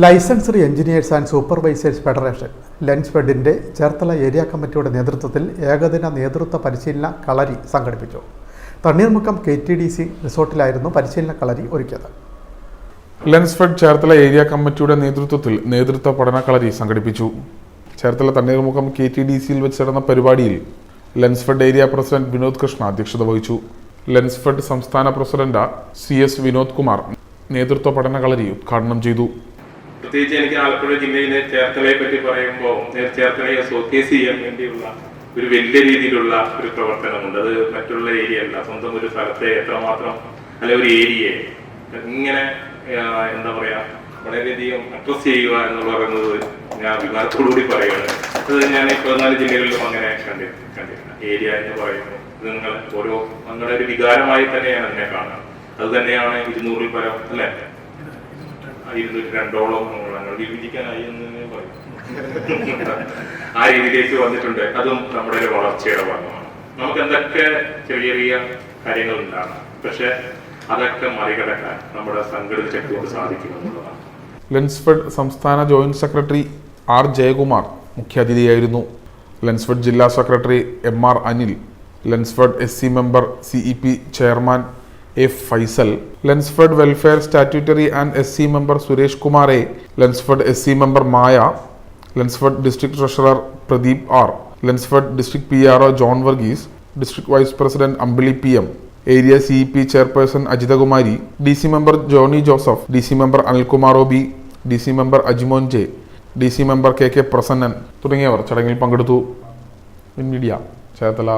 Licensed engineers and supervisors federation ലെൻസ്ഫെഡിന്റെ Cherthala area കമ്മിറ്റിയുടെ നേതൃത്വത്തിൽ ഏകദിന നേതൃത്വ പരിശീലന കളരി സംഘടിപ്പിച്ചു. Thanneermukkom K T D C റിസോർട്ടിലായിരുന്നു പരിശീലന കളരി ഒരുക്കിയത്. ലെൻസ്ഫെഡ് ചേർത്തല ഏരിയ കമ്മിറ്റിയുടെ നേതൃത്വത്തിൽ നേതൃത്വ പഠന കളരി സംഘടിപ്പിച്ചു. Cherthala Thanneermukkom K T D സിയിൽ വെച്ച് നടന്ന പരിപാടിയിൽ ലെൻസ്ഫെഡ് ഏരിയ പ്രസിഡന്റ് വിനോദ് കൃഷ്ണ അധ്യക്ഷത വഹിച്ചു. ലെൻസ്ഫെഡ് സംസ്ഥാന president C S Vinod Kumar നേതൃത്വ പഠന കളരി ഉദ്ഘാടനം ചെയ്തു. പ്രത്യേകിച്ച് എനിക്ക് ആലപ്പുഴ ജില്ലയിലെ ചേർത്തലയെ പറ്റി പറയുമ്പോൾ ചേർത്തലയെ ഷോക്കേസ് ചെയ്യാൻ വേണ്ടിയുള്ള ഒരു വലിയ രീതിയിലുള്ള ഒരു പ്രവർത്തനമുണ്ട്. അത് മറ്റുള്ള ഏരിയ അല്ല. സ്വന്തം ഒരു സ്ഥലത്തെ എത്രമാത്രം അല്ല ഒരു ഏരിയയെ ഇങ്ങനെ എന്താ പറയാ വളരെയധികം അഡ്രസ് ചെയ്യുക എന്ന് പറയുന്നത് ഞാൻ അഭിമാനത്തോടുകൂടി പറയുകയാണ്. അത് ഞാൻ ഈ പതിനാല് ജില്ലകളിലും അങ്ങനെ കണ്ടി കണ്ടിട്ടില്ല ഏരിയ എന്ന് പറയുന്നു ഇത് നിങ്ങൾ ഓരോ നിങ്ങളുടെ ഒരു വികാരമായി തന്നെയാണ് അതിനെ കാണുന്നത്. അത് തന്നെയാണ് ഇരുന്നൂറിൽ പരം അല്ലേ? ഇരുന്നൂറ്റി രണ്ടോളം ഞങ്ങൾ വിഭജിക്കാനായി എന്ന് പറയും. ആ രീതിയിലേക്ക് വന്നിട്ടുണ്ട്. അതും നമ്മുടെ ഒരു വളർച്ചയുടെ ഭാഗമാണ്. നമുക്ക് എന്തൊക്കെ ചെറിയ ചെറിയ കാര്യങ്ങൾ ഉണ്ടാകണം പക്ഷെ അതൊക്കെ മറികടക്കാൻ നമ്മുടെ സംഘടിത സാധിക്കും സാധിക്കുമെന്നുള്ളതാണ് ലെൻസ്ഫെഡ് സംസ്ഥാന ജോയിന്റ് സെക്രട്ടറി ആർ ജയകുമാർ മുഖ്യാതിഥിയായിരുന്നു. ലെൻസ്ഫെഡ് ജില്ലാ secretary M R Anil Lensfed S C member C E P chairman F Faisal. Lensfed welfare statutory and S C member Suresh Kumar A Lensfed S C member Maya. Lensfed district treasurer Pradeep R. Lensfed district P R O John Varghese. District vice president Ambili P M. Area C P chairperson Ajithakumari. D C member Johny Joseph. D C member Anilkumar O B. D C member Ajimon J. D C member K K Prasannan തുടങ്ങിയവർ ചടങ്ങിൽ പങ്കെടുത്തു. Media Cherthala.